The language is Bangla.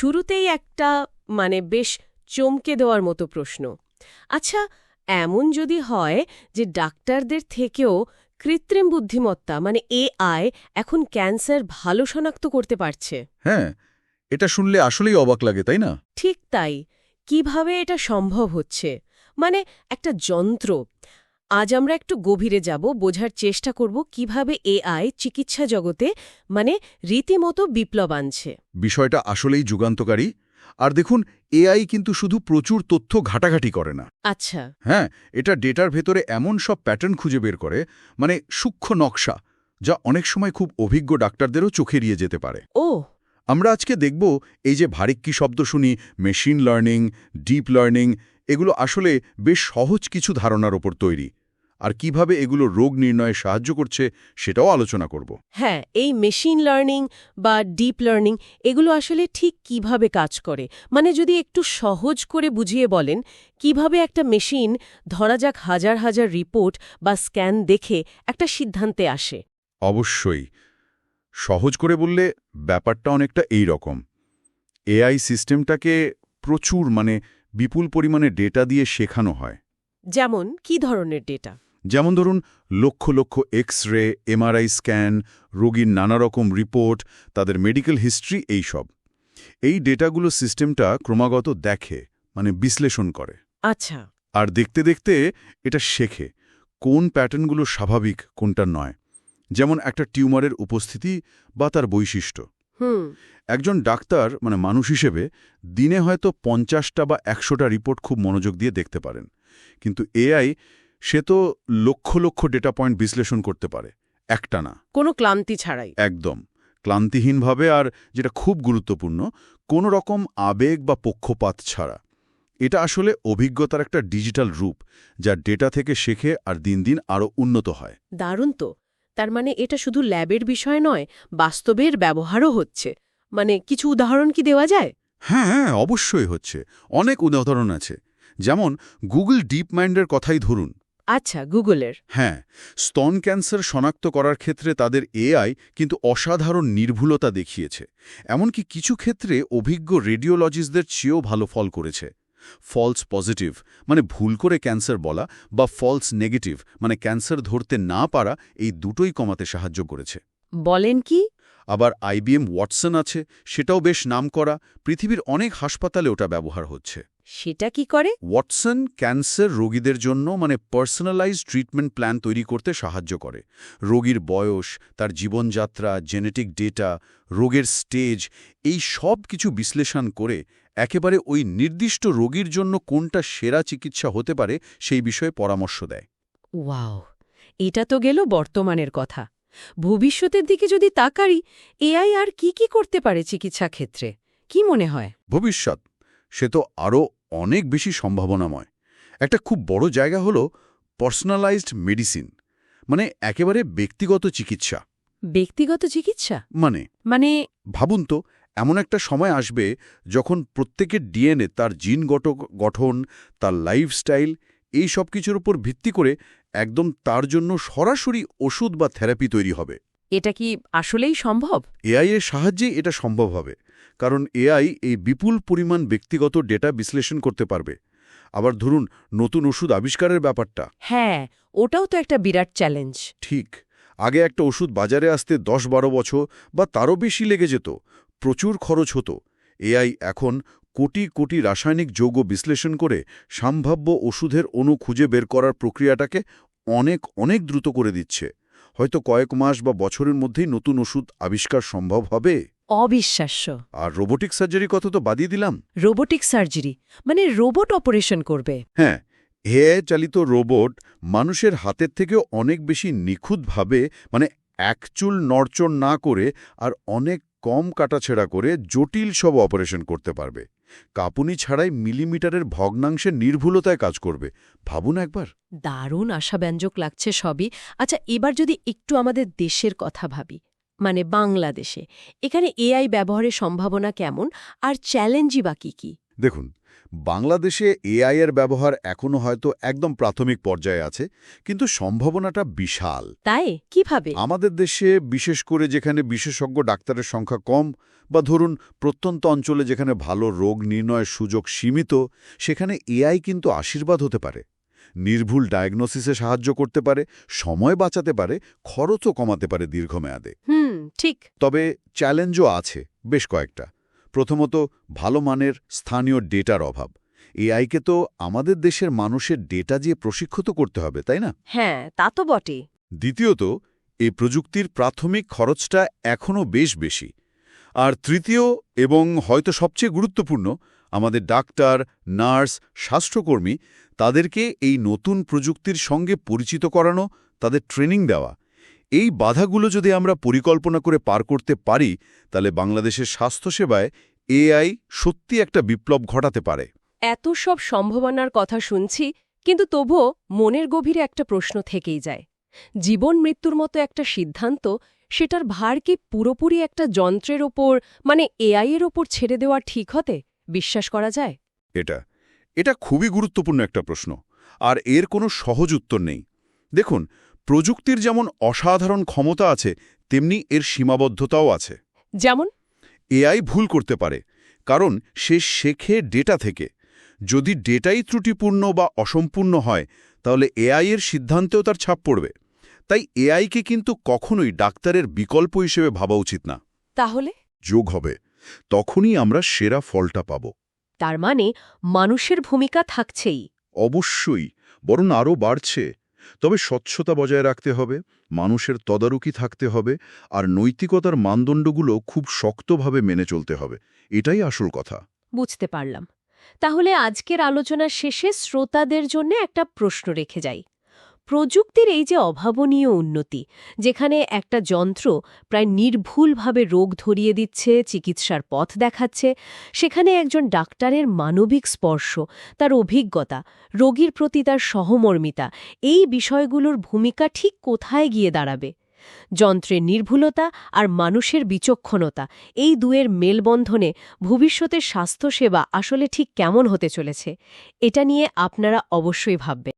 শুরুতেই একটা মানে বেশ চমকে দেওয়ার মতো প্রশ্ন। আচ্ছা এমন যদি হয় যে ডাক্তারদের থেকেও কৃত্রিম বুদ্ধিমত্তা মানে এআই এখন ক্যান্সার ভালো শনাক্ত করতে পারছে। হ্যাঁ এটা শুনলে আসলেই অবাক লাগে তাই না? ঠিক তাই। কীভাবে এটা সম্ভব হচ্ছে? মানে একটা যন্ত্র। আজ আমরা একটু গভীরে যাব বোঝার চেষ্টা করব কীভাবে এআই চিকিৎসা জগতে মানে রীতিমতো বিপ্লব আনছে। বিষয়টা আসলেই যুগান্তকারী। আর দেখুন এআই কিন্তু শুধু প্রচুর তথ্য ঘাটাঘাটি করে না। আচ্ছা। হ্যাঁ এটা ডেটার ভেতরে এমন সব প্যাটার্ন খুঁজে বের করে মানে সূক্ষ্ম নকশা যা অনেক সময় খুব অভিজ্ঞ ডাক্তারদেরও চোখে এড়িয়ে যেতে পারে। ও। আমরা আজকে দেখব এই যে ভারিক্কি শব্দ শুনি মেশিন লার্নিং ডিপ লার্নিং এগুলো আসলে বেশ সহজ কিছু ধারণার ওপর তৈরি। আর কীভাবে এগুলো রোগ নির্ণয়ে সাহায্য করছে সেটাও আলোচনা করব। হ্যাঁ এই মেশিন লার্নিং বা ডিপ লার্নিং এগুলো আসলে ঠিক কীভাবে কাজ করে? মানে যদি একটু সহজ করে বুঝিয়ে বলেন কীভাবে একটা মেশিন ধরা যাক হাজার হাজার রিপোর্ট বা স্ক্যান দেখে একটা সিদ্ধান্তে আসে? অবশ্যই। সহজ করে বললে ব্যাপারটা অনেকটা এই রকম। এআই সিস্টেমটাকে প্রচুর মানে বিপুল পরিমাণে ডেটা দিয়ে শেখানো হয়। যেমন কি ধরনের ডেটা যেমন ধরুন lakh lakh X ray MRI scan রোগীর নানা রকম রিপোর্ট তাদের মেডিকেল হিস্ট্রি এই সব। এই ডেটাগুলো সিস্টেমটা ক্রমাগত দেখে মানে বিশ্লেষণ করে। আচ্ছা। আর দেখতে দেখতে এটা শেখে কোন প্যাটার্নগুলো স্বাভাবিক কোনটা নয়। যেমন একটা টিউমারের উপস্থিতি বা তার বৈশিষ্ট্য। একজন ডাক্তার মানে মানুষ হিসেবে দিনে হয়তো পঞ্চাশটা বা একশোটা রিপোর্ট খুব মনোযোগ দিয়ে দেখতে পারেন। কিন্তু এআই সে তো লক্ষ লক্ষ ডেটা পয়েন্ট বিশ্লেষণ করতে পারে একটা না। কোনো ক্লান্তি ছাড়াই। একদম। ক্লান্তিহীনভাবে আর যেটা খুব গুরুত্বপূর্ণ কোনো রকম আবেগ বা পক্ষপাত ছাড়া। এটা আসলে অভিজ্ঞতার একটা ডিজিটাল রূপ যা ডেটা থেকে শেখে আর দিন দিন আরও উন্নত হয়। দারুণ তো। তার মানে এটা শুধু ল্যাবের বিষয় নয় বাস্তবের ব্যবহারও হচ্ছে। মানে কিছু উদাহরণ কি দেওয়া যায়? হ্যাঁ হ্যাঁ অবশ্যই হচ্ছে। অনেক উদাহরণ আছে। যেমন গুগল ডিপ মাইন্ডের কথাই ধরুন। আচ্ছা গুগলের। হ্যাঁ স্তন ক্যান্সার শনাক্ত করার ক্ষেত্রে তাদের এআই কিন্তু অসাধারণ নির্ভুলতা দেখিয়েছে। এমনকি কিছু ক্ষেত্রে অভিজ্ঞ রেডিওলজিস্টদের চেয়েও ভালো ফল করেছে। ফলস পজিটিভ মানে ভুল করে ক্যান্সার বলা বা ফলস নেগেটিভ মানে ক্যান্সার ধরতে না পারা এই দুটোই কমাতে সাহায্য করেছে। বলেন কি? আবার আইবিএম ওয়াটসন আছে সেটাও বেশ নামকরা পৃথিবীর অনেক হাসপাতালে ওটা ব্যবহার হচ্ছে। সেটা কি করে? ওয়াটসন ক্যান্সার রোগীদের জন্য মানে পার্সোনালাইজ ট্রিটমেন্ট প্ল্যান তৈরি করতে সাহায্য করে। রোগীর বয়স তার জীবনযাত্রা জেনেটিক ডেটা রোগের স্টেজ এই সব কিছু বিশ্লেষণ করে একেবারে ওই নির্দিষ্ট রোগীর জন্য কোনটা সেরা চিকিৎসা হতে পারে সেই বিষয়ে পরামর্শ দেয়। ওয়াও এটা তো গেল বর্তমানের কথা। ভবিষ্যতের দিকে যদি তাকারি এআই আর কি কি করতে পারে চিকিৎসা ক্ষেত্রে? কি মনে হয়? ভবিষ্যৎ সে তো আরও অনেক বেশি সম্ভাবনাময়। একটা খুব বড় জায়গা হলো পার্সোনালাইজড মেডিসিন মানে একেবারে ব্যক্তিগত চিকিৎসা। ব্যক্তিগত চিকিৎসা? মানে? মানে? ভাবুন তো এমন একটা সময় আসবে যখন প্রত্যেকের ডিএনএ তার জিনগত গঠন তার লাইফস্টাইল এই সব কিছুর উপর ভিত্তি করে একদম তার জন্য সরাসরি ওষুধ বা থেরাপি তৈরি হবে। এটা কি আসলেই সম্ভব? এআই এর সাহায্যেই এটা সম্ভব হবে। কারণ এআই এই বিপুল পরিমাণ ব্যক্তিগত ডেটা বিশ্লেষণ করতে পারবে। আবার ধরুন নতুন ওষুধ আবিষ্কারের ব্যাপারটা। হ্যাঁ ওটাও তো একটা বিরাট চ্যালেঞ্জ ঠিক। আগে একটা ওষুধ বাজারে আসতে দশ বারো বছর বা তারও বেশি লেগে যেত। প্রচুর খরচ হতো। এআই এখন কোটি কোটি রাসায়নিক যৌগ বিশ্লেষণ করে সম্ভাব্য ওষুধের অণু খুঁজে বের করার প্রক্রিয়াটাকে অনেক অনেক দ্রুত করে দিচ্ছে। হয়তো কয়েক মাস বা বছরের মধ্যেই নতুন ওষুধ আবিষ্কার সম্ভব হবে। অবিশ্বাস্য। আর রোবোটিক সার্জারি কথা তো বাদিয়ে দিলাম। রোবোটিক সার্জারি মানে রোবট অপারেশন করবে। হ্যাঁ এআই চালিত রোবট মানুষের হাতের থেকেও অনেক বেশি নিখুঁতভাবে মানে একচুল নড়চড় না করে আর অনেক কম কাটাছেড়া করে জটিল সব অপারেশন করতে পারবে। কাপুনি ছাড়াই মিলিমিটারের ভগ্নাংশের নির্ভুলতায় কাজ করবে। ভাবুন একবার। দারুণ আশাব্যঞ্জক লাগছে সবই। আচ্ছা এবার যদি একটু আমাদের দেশের কথা ভাবি মানে বাংলাদেশে এখানে এআই ব্যবহারের সম্ভাবনা কেমন? আর চ্যালেঞ্জই বা কী কী? দেখুন বাংলাদেশে এআই এর ব্যবহার এখনও হয়তো একদম প্রাথমিক পর্যায়ে আছে কিন্তু সম্ভাবনাটা বিশাল। তাই? কীভাবে? আমাদের দেশে বিশেষ করে যেখানে বিশেষজ্ঞ ডাক্তারের সংখ্যা কম বা ধরুন প্রত্যন্ত অঞ্চলে যেখানে ভালো রোগ নির্ণয়ের সুযোগ সীমিত সেখানে এআই কিন্তু আশীর্বাদ হতে পারে। নির্ভুল ডায়াগনোসিসে সাহায্য করতে পারে সময় বাঁচাতে পারে খরচও কমাতে পারে দীর্ঘমেয়াদে। হুম ঠিক। তবে চ্যালেঞ্জও আছে বেশ কয়েকটা। প্রথমত ভালো মানের স্থানীয় ডেটার অভাব। এআইকে তো আমাদের দেশের মানুষের ডেটা দিয়ে প্রশিক্ষিত করতে হবে তাই না? হ্যাঁ তা তো বটে। দ্বিতীয়ত এই প্রযুক্তির প্রাথমিক খরচটা এখনও বেশ বেশি। আর তৃতীয় এবং হয়তো সবচেয়ে গুরুত্বপূর্ণ আমাদের ডাক্তার নার্স স্বাস্থ্যকর্মী তাদেরকে এই নতুন প্রযুক্তির সঙ্গে পরিচিত করানো তাদের ট্রেনিং দেওয়া। এই বাধাগুলো যদি আমরা পরিকল্পনা করে পার করতে পারি তাহলে বাংলাদেশের স্বাস্থ্যসেবায় এআই সত্যি একটা বিপ্লব ঘটাতে পারে। এত সব সম্ভাবনার কথা শুনছি কিন্তু তবুও মনের গভীরে একটা প্রশ্ন থেকেই যায়। জীবন মৃত্যুর মতো একটা সিদ্ধান্ত সেটার ভার কি পুরোপুরি একটা যন্ত্রের ওপর মানে এআই এর ওপর ছেড়ে দেওয়া ঠিক হতে বিশ্বাস করা যায়? এটা এটা খুবই গুরুত্বপূর্ণ একটা প্রশ্ন আর এর কোনো সহজ উত্তর নেই। দেখুন প্রযুক্তির যেমন অসাধারণ ক্ষমতা আছে তেমনি এর সীমাবদ্ধতাও আছে। যেমন? এআই ভুল করতে পারে কারণ সে শেখে ডেটা থেকে। যদি ডেটাই ত্রুটিপূর্ণ বা অসম্পূর্ণ হয় তাহলে এআই এর সিদ্ধান্তেও তার ছাপ পড়বে। তাই এআইকে কিন্তু কখনোই ডাক্তারের বিকল্প হিসেবে ভাবা উচিত না। তাহলে? যোগ হবে। তখনই আমরা সেরা ফলটা পাব। তার মানে মানুষের ভূমিকা থাকছেই। অবশ্যই বরং আরও বাড়ছে। তবে স্বচ্ছতা বজায় রাখতে হবে, মানুষের তদারকি থাকতে হবে, আর নৈতিকতার মানদণ্ডগুলো খুব শক্তভাবে মেনে চলতে হবে। এটাই আসল কথা। বুঝতে পারলাম। তাহলে আজকের আলোচনার শেষে শ্রোতাদের জন্য একটা প্রশ্ন রেখে যাই। প্রযুক্তির এই যে অভাবনীয় উন্নতি, যেখানে একটা যন্ত্র প্রায় নির্ভুলভাবে রোগ ধরিয়ে দিচ্ছে, চিকিৎসার পথ দেখাচ্ছে, সেখানে একজন ডাক্তারের মানবিক স্পর্শ, তার অভিজ্ঞতা, রোগীর প্রতি তার সহমর্মিতা, এই বিষয়গুলোর ভূমিকা ঠিক কোথায় গিয়ে দাঁড়াবে? যন্ত্রের নির্ভুলতা আর মানুষের বিচক্ষণতা, এই দুয়ের মেলবন্ধনে ভবিষ্যতের স্বাস্থ্যসেবা আসলে ঠিক কেমন হতে চলেছে? এটা নিয়ে আপনারা অবশ্যই ভাববেন।